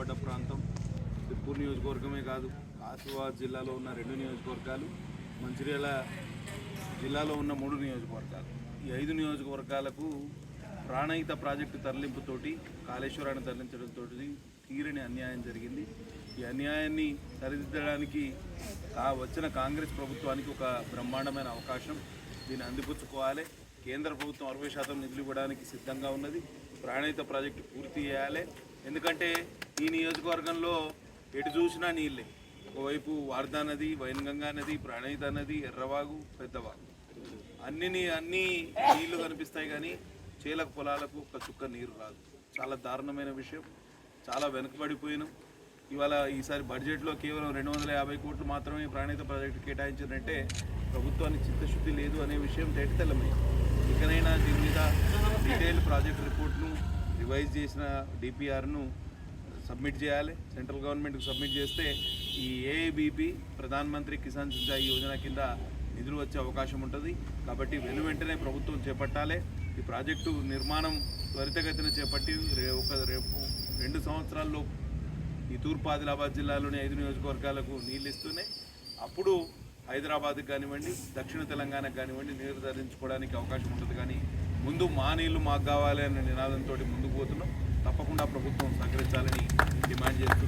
వెనుకబడ్డ ప్రాంతం. తిప్పూరు నియోజకవర్గమే కాదు ఆసిఫాబాద్ జిల్లాలో ఉన్న రెండు నియోజకవర్గాలు మంచిర్యాల జిల్లాలో ఉన్న మూడు నియోజకవర్గాలు. ఈ ఐదు నియోజకవర్గాలకు ప్రాణహిత ప్రాజెక్టు తరలింపుతోటి కాళేశ్వరాన్ని తరలించడంతో తీరని అన్యాయం జరిగింది. ఈ అన్యాయాన్ని సరిదిద్దడానికి ఆ వచ్చిన కాంగ్రెస్ ప్రభుత్వానికి ఒక బ్రహ్మాండమైన అవకాశం దీన్ని అందిపుచ్చుకోవాలి. కేంద్ర ప్రభుత్వం అరవై శాతం నిధులు ఇవ్వడానికి సిద్ధంగా ఉన్నది. ప్రాణహిత ప్రాజెక్టు పూర్తి చేయాలి. ఎందుకంటే ఈ నియోజకవర్గంలో ఎటు చూసినా నీళ్ళే. ఒకవైపు వార్దా నది వైన్గంగా నది ప్రాణహిత నది ఎర్రవాగు పెద్దవాగు. అన్ని అన్ని నీళ్ళు కనిపిస్తాయి కానీ చేలకు పొలాలకు ఒక చుక్క నీరు రాదు. చాలా దారుణమైన విషయం. చాలా వెనుకబడిపోయినాం. ఇవాళ ఈసారి బడ్జెట్లో కేవలం రెండు వందల యాభై కోట్లు మాత్రమే ప్రాణిత ప్రాజెక్టు కేటాయించారంటే ప్రభుత్వానికి చిత్తశుద్ధి లేదు అనే విషయం తేటతెల్లమే ఇకనైనా దీని మీద డీటెయిల్ ప్రాజెక్ట్ రిపోర్ట్ను రివైజ్ చేసిన డిపిఆర్ను సబ్మిట్ చేయాలి. సెంట్రల్ గవర్నమెంట్కి సబ్మిట్ చేస్తే ఈ ఏఐబిపి ప్రధాన్ మంత్రి కిసాన్ సించాయి యోజన కింద నిధులు వచ్చే అవకాశం ఉంటుంది. కాబట్టి వెను వెంటనే ప్రభుత్వం చేపట్టాలి. ఈ ప్రాజెక్టు నిర్మాణం త్వరితగతిన చేపట్టి రే ఒక రేపు రెండు సంవత్సరాల్లో ఈ తూర్పు ఆదిలాబాద్ జిల్లాలోని ఐదు నియోజకవర్గాలకు నీళ్ళు ఇస్తూనే అప్పుడు హైదరాబాద్కి కానివ్వండి దక్షిణ తెలంగాణకు కానివ్వండి నీరు ధరించుకోవడానికి అవకాశం ఉంటుంది. కానీ ముందు మా నీళ్ళు మాకు కావాలి అనే నినాదంతో ముందుకు పోతున్నాం. తప్పకుండా ప్రభుత్వం సహకరించాలని డిమాండ్ చేస్తూ